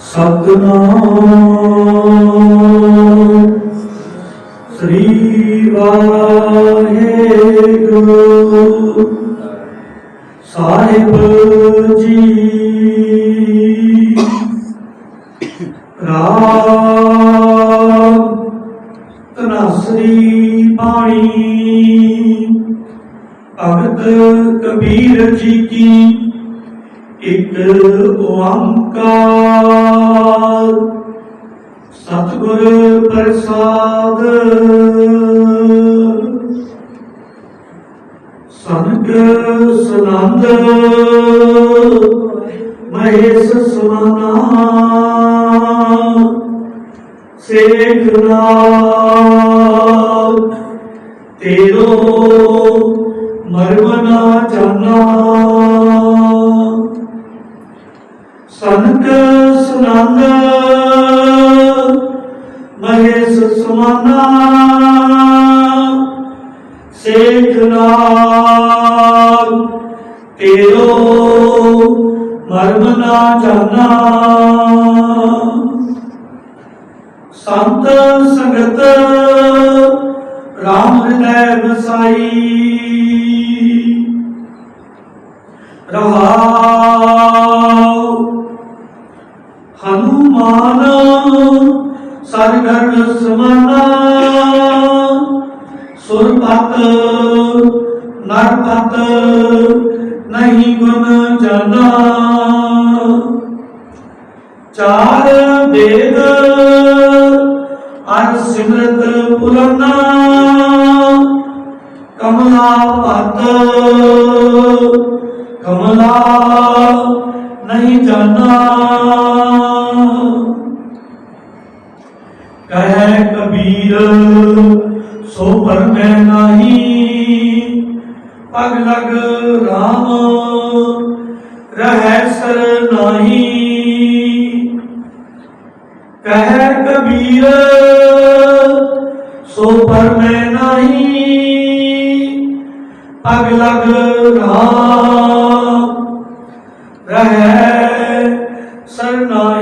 ਸਤਨਾਮ। ਸ੍ਰੀ ਵਾਹਿਗੁਰੂ। ਸਾਹਿਬ ਜੀ। ਰਾਮ ਤਨਾਸਰੀ ਬਾਣੀ। ਭਗਤ ਕਬੀਰ ਜੀ ਕੀ ਇਕ ਓੰਕਾਰ। ਸਤਿਗੁਰ ਪ੍ਰਸਾਦ। ਸਨਕ ਸਨੰਦ। ਮਹੇਸ਼ ਸੁਮਨਾ। ਸੇਖ ਨਾਮ ਤੇਰੋ ਮਰਮਨਾ ਚੰਨਾ। ਸਨਕ ਸੁਨੰਦ ਮਹੇਸ਼ ਸੁਮਨਾ ਸੇਖ ਨਾਮ ਤੇਰੋ ਮਰਮ ਨਾ ਜਾਣਾ। ਸੰਤ ਸੰਗਤ ਰਾਮ ਹਿਰਦੈ ਵਸਾਈ। ਰਹਾ ਹਨੂਮਾਨ ਸਰਗਰ ਸਮਾਨਾ ਸੁਰਪਤ ਨਰਪਤ ਨਹੀਂ ਗੁਣ ਜਾਣਾ ਚਾਰ ਵੇਦ, ਅਰ ਸਿਮਰਤ ਪੁਰਾਨਾ। ਕਮਲਾ ਪਤ ਕਮਲਾ ਨਹੀਂ ਜਾਣਾ ਕਹਿ ਕਬੀਰ, ਸੋ ਪਰ ਮੈਂ ਨਹੀਂ। ਪਗ ਲਗ RAM ਰਹਿ ਸਰ ਨਹੀਂ। ਕਹੈ ਕਬੀਰ, ਸੋ ਪਰ ਮੈਂ ਨਹੀਂ। ਪਗ ਲਗ RAM ਰਹਿ ਸਰਨਾਈ